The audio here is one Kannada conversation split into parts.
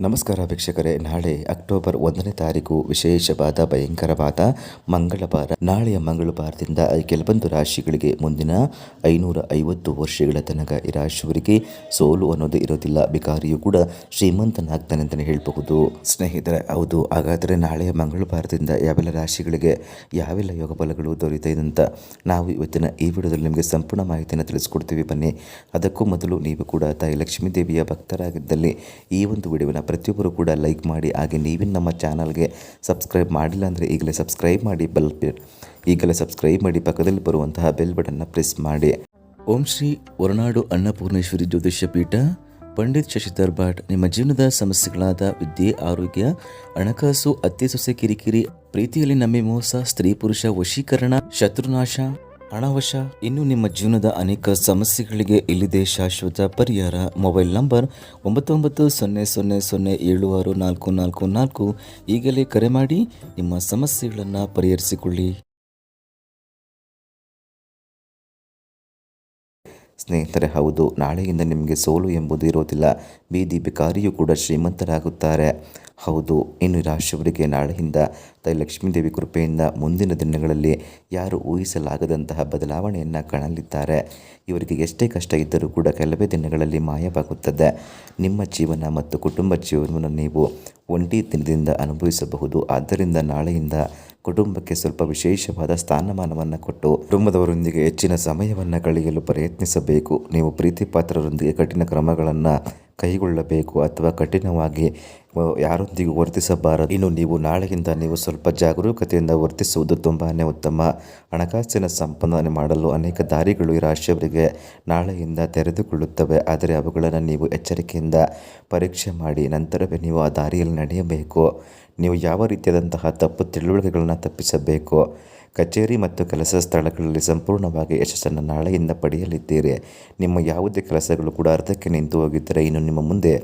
ನಮಸ್ಕಾರ ವೀಕ್ಷಕರೇ. ನಾಳೆ ಅಕ್ಟೋಬರ್ ಒಂದನೇ ತಾರೀಕು ವಿಶೇಷವಾದ ಭಯಂಕರವಾದ ಮಂಗಳವಾರ. ನಾಳೆಯ ಮಂಗಳವಾರದಿಂದ ಕೆಲವೊಂದು ರಾಶಿಗಳಿಗೆ ಮುಂದಿನ ಐನೂರ ಐವತ್ತು ವರ್ಷಗಳ ತನಕ ಈ ರಾಶಿಯವರಿಗೆ ಸೋಲು ಅನ್ನೋದು ಇರೋದಿಲ್ಲ. ಬಿಕಾರಿಯು ಕೂಡ ಶ್ರೀಮಂತನಾಗ್ತಾನೆ ಅಂತಲೇ ಹೇಳಬಹುದು. ಸ್ನೇಹಿತರೆ, ಹೌದು. ಹಾಗಾದರೆ ನಾಳೆಯ ಮಂಗಳವಾರದಿಂದ ಯಾವೆಲ್ಲ ರಾಶಿಗಳಿಗೆ ಯಾವೆಲ್ಲ ಯೋಗ ಬಲಗಳು ದೊರೆಯುತ್ತಿದೆ ಅಂತ ನಾವು ಇವತ್ತಿನ ಈ ವಿಡಿಯೋದಲ್ಲಿ ನಿಮಗೆ ಸಂಪೂರ್ಣ ಮಾಹಿತಿಯನ್ನು ತಿಳಿಸ್ಕೊಡ್ತೀವಿ. ಬನ್ನಿ. ಅದಕ್ಕೂ ಮೊದಲು ನೀವು ಕೂಡ ತಾಯಿ ಲಕ್ಷ್ಮೀ ದೇವಿಯ ಭಕ್ತರಾಗಿದ್ದಲ್ಲಿ ಈ ಒಂದು ವಿಡಿಯೋನ ಪ್ರತಿಯೊಬ್ಬರು ಕೂಡ ಲೈಕ್ ಮಾಡಿ, ಹಾಗೆ ನೀವಿನ ನಮ್ಮ ಚಾನಲ್ಗೆ ಸಬ್ಸ್ಕ್ರೈಬ್ ಮಾಡಿಲ್ಲ ಅಂದರೆ ಈಗಲೇ ಸಬ್ಸ್ಕ್ರೈಬ್ ಮಾಡಿ ಬೆಲ್ ಈಗಲೇ ಸಬ್ಸ್ಕ್ರೈಬ್ ಮಾಡಿ, ಪಕ್ಕದಲ್ಲಿ ಬರುವಂತಹ ಬೆಲ್ ಬಟನ್ನ ಪ್ರೆಸ್ ಮಾಡಿ. ಓಂ ಶ್ರೀ ಹೊರನಾಡು ಅನ್ನಪೂರ್ಣೇಶ್ವರಿ ಜ್ಯೋತಿಷ್ಯ ಪೀಠ, ಪಂಡಿತ್ ಶಶಿಧರ್ ಭಟ್, ನಿಮ್ಮ ಜೀವನದ ಸಮಸ್ಯೆಗಳಾದ ವಿದ್ಯೆ, ಆರೋಗ್ಯ, ಹಣಕಾಸು ಅತ್ತೆ ಸೊಸೆ ಕಿರಿಕಿರಿ, ಪ್ರೀತಿಯಲ್ಲಿ ನಂಬಿ ಮೋಸ, ಸ್ತ್ರೀ ಪುರುಷ ವಶೀಕರಣ, ಶತ್ರುನಾಶ ಹಣವಶ ಇನ್ನು ನಿಮ್ಮ ಜೀವನದ ಅನೇಕ ಸಮಸ್ಯೆಗಳಿಗೆ ಇಲ್ಲಿದೆ ಶಾಶ್ವತ ಪರಿಹಾರ. ಮೊಬೈಲ್ ನಂಬರ್ ಒಂಬತ್ತು ಒಂಬತ್ತು ಸೊನ್ನೆ ಸೊನ್ನೆ ಸೊನ್ನೆ ಏಳು ಆರು ನಾಲ್ಕು ನಾಲ್ಕು ನಾಲ್ಕು. ಈಗಲೇ ಕರೆ ಮಾಡಿ ನಿಮ್ಮ ಸಮಸ್ಯೆಗಳನ್ನು ಪರಿಹರಿಸಿಕೊಳ್ಳಿ. ಸ್ನೇಹಿತರೆ, ಹೌದು, ನಾಳೆಯಿಂದ ನಿಮಗೆ ಸೋಲು ಎಂಬುದು ಇರೋದಿಲ್ಲ. ಬೀದಿ ಬಿಕಾರಿಯೂ ಕೂಡ ಶ್ರೀಮಂತರಾಗುತ್ತಾರೆ. ಹೌದು, ಇನ್ನು ರಾಶಿಯವರಿಗೆ ನಾಳೆಯಿಂದ ತಾಯಿ ಲಕ್ಷ್ಮೀದೇವಿ ಕೃಪೆಯಿಂದ ಮುಂದಿನ ದಿನಗಳಲ್ಲಿ ಯಾರು ಊಹಿಸಲಾಗದಂತಹ ಬದಲಾವಣೆಯನ್ನು ಕಾಣಲಿದ್ದಾರೆ. ಇವರಿಗೆ ಎಷ್ಟೇ ಕಷ್ಟ ಇದ್ದರೂ ಕೂಡ ಕೆಲವೇ ದಿನಗಳಲ್ಲಿ ಮಾಯವಾಗುತ್ತದೆ. ನಿಮ್ಮ ಜೀವನ ಮತ್ತು ಕುಟುಂಬ ಜೀವನವನ್ನು ನೀವು ಒಂಟಿ ದಿನದಿಂದ ಅನುಭವಿಸಬಹುದು. ಆದ್ದರಿಂದ ನಾಳೆಯಿಂದ ಕುಟುಂಬಕ್ಕೆ ಸ್ವಲ್ಪ ವಿಶೇಷವಾದ ಸ್ಥಾನಮಾನವನ್ನು ಕೊಟ್ಟು ಕುಟುಂಬದವರೊಂದಿಗೆ ಹೆಚ್ಚಿನ ಸಮಯವನ್ನು ಕಳೆಯಲು ಪ್ರಯತ್ನಿಸಬೇಕು. ನೀವು ಪ್ರೀತಿ ಪಾತ್ರರೊಂದಿಗೆ ಕಠಿಣ ಕ್ರಮಗಳನ್ನು ಕೈಗೊಳ್ಳಬೇಕು ಅಥವಾ ಕಠಿಣವಾಗಿ ಯಾರೊಂದಿಗೂ ವರ್ತಿಸಬಾರದು. ಇನ್ನು ನೀವು ನಾಳೆಯಿಂದ ನೀವು ಸ್ವಲ್ಪ ಜಾಗರೂಕತೆಯಿಂದ ವರ್ತಿಸುವುದು ತುಂಬಾ ಉತ್ತಮ. ಹಣಕಾಸಿನ ಸಂಪಾದನೆ ಮಾಡಲು ಅನೇಕ ದಾರಿಗಳು ಈ ರಾಶಿಯವರಿಗೆ ನಾಳೆಯಿಂದ ತೆರೆದುಕೊಳ್ಳುತ್ತವೆ. ಆದರೆ ಅವುಗಳನ್ನು ನೀವು ಎಚ್ಚರಿಕೆಯಿಂದ ಪರೀಕ್ಷೆ ಮಾಡಿ ನಂತರವೇ ನೀವು ಆ ದಾರಿಯಲ್ಲಿ ನಡೆಯಬೇಕು. ನೀವು ಯಾವ ರೀತಿಯಾದಂತಹ ತಪ್ಪು ತಿಳುವಳಿಕೆಗಳನ್ನು ತಪ್ಪಿಸಬೇಕು. ಕಚೇರಿ ಮತ್ತು ಕೆಲಸ ಸ್ಥಳಗಳಲ್ಲಿ ಸಂಪೂರ್ಣವಾಗಿ ಯಶಸ್ಸನ್ನು ನಾಳೆಯಿಂದ ಪಡೆಯಲಿದ್ದೀರಿ. ನಿಮ್ಮ ಯಾವುದೇ ಕೆಲಸಗಳು ಕೂಡ ಅರ್ಧಕ್ಕೆ ನಿಂತು ಹೋಗಿದ್ದರೆ ಇನ್ನು ನಿಮ್ಮ ಮುಂದೆ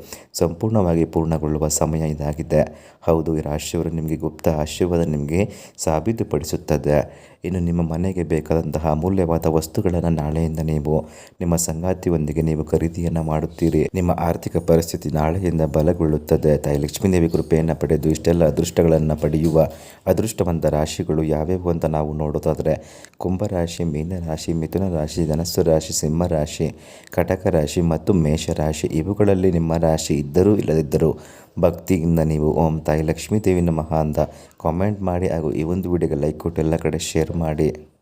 ಸಂಪೂರ್ಣವಾಗಿ ಪೂರ್ಣಗೊಳ್ಳುವ ಸಮಯ ಇದಾಗಿದೆ. ಹೌದು, ಈ ರಾಶಿಯವರು ನಿಮಗೆ ಗುಪ್ತ ಆಶೀರ್ವಾದ ನಿಮಗೆ ಸಾಬೀತುಪಡಿಸುತ್ತದೆ. ಇನ್ನು ನಿಮ್ಮ ಮನೆಗೆ ಬೇಕಾದಂತಹ ಅಮೂಲ್ಯವಾದ ವಸ್ತುಗಳನ್ನು ನಾಳೆಯಿಂದ ನೀವು ನಿಮ್ಮ ಸಂಗಾತಿಯೊಂದಿಗೆ ನೀವು ಖರೀದಿಯನ್ನು ಮಾಡುತ್ತೀರಿ. ನಿಮ್ಮ ಆರ್ಥಿಕ ಪರಿಸ್ಥಿತಿ ನಾಳೆಯಿಂದ ಬಲಗೊಳ್ಳುತ್ತದೆ. ತಾಯಿ ಲಕ್ಷ್ಮೀದೇವಿ ಕೃಪೆಯನ್ನು ಪಡೆದು ಇಷ್ಟೆಲ್ಲ ಅದೃಷ್ಟಗಳನ್ನು ಪಡೆಯುವ ಅದೃಷ್ಟವಂತ ರಾಶಿಗಳು ಯಾವ್ಯಾವು ಅಂತ ನಾವು ನೋಡೋದಾದರೆ ಕುಂಭರಾಶಿ ಮೀನರಾಶಿ ಮಿಥುನ ರಾಶಿ, ಧನಸ್ಸು ರಾಶಿ, ಸಿಂಹ ರಾಶಿ, ಕಟಕ ರಾಶಿ ಮತ್ತು ಮೇಷರಾಶಿ ಇವುಗಳಲ್ಲಿ ನಿಮ್ಮ ರಾಶಿ ಇದ್ದರೂ ಇಲ್ಲದಿದ್ದರೂ ಭಕ್ತಿಯಿಂದ ನೀವು ಓಂ ತಾಯಿ ಲಕ್ಷ್ಮೀ ದೇವಿ ನಮಃ ಅಂತ ಕಾಮೆಂಟ್ ಮಾಡಿ ಹಾಗೂ ಈ ಒಂದು ವಿಡಿಯೋಗೆ ಲೈಕ್ ಕೊಟ್ಟು ಎಲ್ಲ ಕಡೆ ಶೇರ್ ಮಾಡಿ.